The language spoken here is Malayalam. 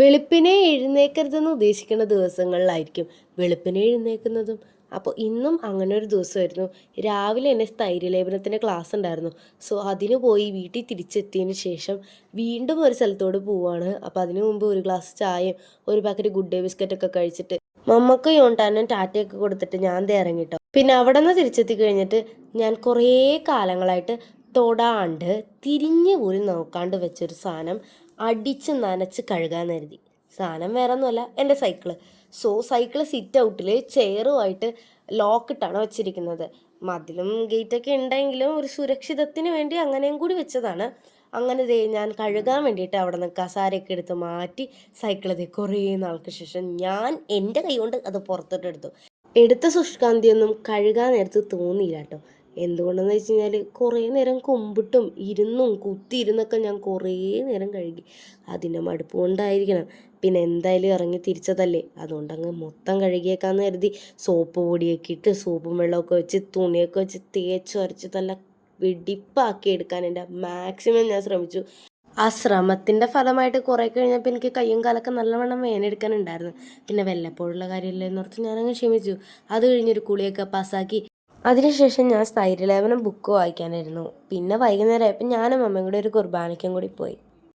വെളുപ്പിനെ എഴുന്നേക്കരുതെന്ന് ഉദ്ദേശിക്കുന്ന ദിവസങ്ങളിലായിരിക്കും വെളുപ്പിനെ എഴുന്നേക്കുന്നതും. അപ്പോൾ ഇന്നും അങ്ങനെ ഒരു ദിവസമായിരുന്നു. രാവിലെ എന്നെ സ്ഥൈര്യലേപനത്തിന്റെ ക്ലാസ് ഉണ്ടായിരുന്നു. സോ അതിന് പോയി വീട്ടിൽ തിരിച്ചെത്തിയതിന് ശേഷം വീണ്ടും ഒരു സ്ഥലത്തോട് പോവാണ്. അപ്പോൾ അതിനു മുമ്പ് ഒരു ഗ്ലാസ് ചായയും ഒരു പാക്കറ്റ് ഗുഡ് ഡേ ബിസ്ക്കറ്റൊക്കെ കഴിച്ചിട്ട് മമ്മക്ക് യോണ്ടാനും ടാറ്റയൊക്കെ കൊടുത്തിട്ട് ഞാൻ ഇറങ്ങിട്ടോ. പിന്നെ അവിടെ നിന്ന് തിരിച്ചെത്തി കഴിഞ്ഞിട്ട് ഞാൻ കുറേ കാലങ്ങളായിട്ട് തൊടാണ്ട് തിരിഞ്ഞു പോലും നോക്കാണ്ട് വെച്ചൊരു സാധനം. അടിച്ച് നനച്ച് കഴുകാൻ കരുതി. സാധനം വേറെ ഒന്നുമല്ല എന്റെ സൈക്കിൾ. സോ സൈക്കിൾ സിറ്റ് ഔട്ടിൽ ചെയറുമായിട്ട് ലോക്കിട്ടാണ് വെച്ചിരിക്കുന്നത്. മതിലും ഗേറ്റൊക്കെ ഉണ്ടെങ്കിലും ഒരു സുരക്ഷിതത്തിന് വേണ്ടി അങ്ങനെയും കൂടി വെച്ചതാണ്. അങ്ങനെ ദേ ഞാൻ കഴുകാൻ വേണ്ടിയിട്ട് അവിടെ നിന്ന് കസാരയൊക്കെ എടുത്ത് മാറ്റി സൈക്കിൾ ദേ കുറേ നാൾക്ക് ശേഷം ഞാൻ എന്റെ കൈ കൊണ്ട് അത് പുറത്തോട്ട് എടുത്തു. എടുത്ത സുഷ്കാന്തിയൊന്നും കഴുകാൻ നേരത്ത് തോന്നിയില്ല കേട്ടോ. എന്തുകൊണ്ടെന്ന് വെച്ച് കഴിഞ്ഞാൽ കുറേ നേരം കുമ്പിട്ടും ഇരുന്നും കുത്തിയിരുന്നൊക്കെ ഞാൻ കുറേ നേരം കഴുകി. അതിന്റെ മടുപ്പ് കൊണ്ടായിരിക്കണം പിന്നെ എന്തായാലും ഇറങ്ങി തിരിച്ചതല്ലേ? അതുകൊണ്ട് അങ്ങ് മൊത്തം കഴുകിയേക്കാന്ന് കരുതി സോപ്പ് പൊടിയൊക്കെ ഇട്ട് സോപ്പും വെള്ളമൊക്കെ വെച്ച് തുണിയൊക്കെ വെച്ച് തേച്ച് വരച്ച് നല്ല വെടിപ്പാക്കി എടുക്കാൻ എന്റെ മാക്സിമം ഞാൻ ശ്രമിച്ചു. ആ ശ്രമത്തിന്റെ ഫലമായിട്ട് കുറേ കഴിഞ്ഞപ്പോൾ എനിക്ക് കയ്യും കാലൊക്കെ നല്ലവണ്ണം വേനെടുക്കാനുണ്ടായിരുന്നു. പിന്നെ വല്ലപ്പോഴുള്ള കാര്യമില്ലെന്ന് ഓർത്ത് ഞാനങ്ങ് ക്ഷമിച്ചു. അത് കഴിഞ്ഞൊരു കുളിയൊക്കെ പാസ്സാക്കി അതിനുശേഷം ഞാൻ സ്ഥൈര്യലേപനം ബുക്ക് വായിക്കാനായിരുന്നു. പിന്നെ വൈകുന്നേരം ആയപ്പോൾ ഞാനും അമ്മയും കൂടി ഒരു കുർബാനയ്ക്കും കൂടി പോയി.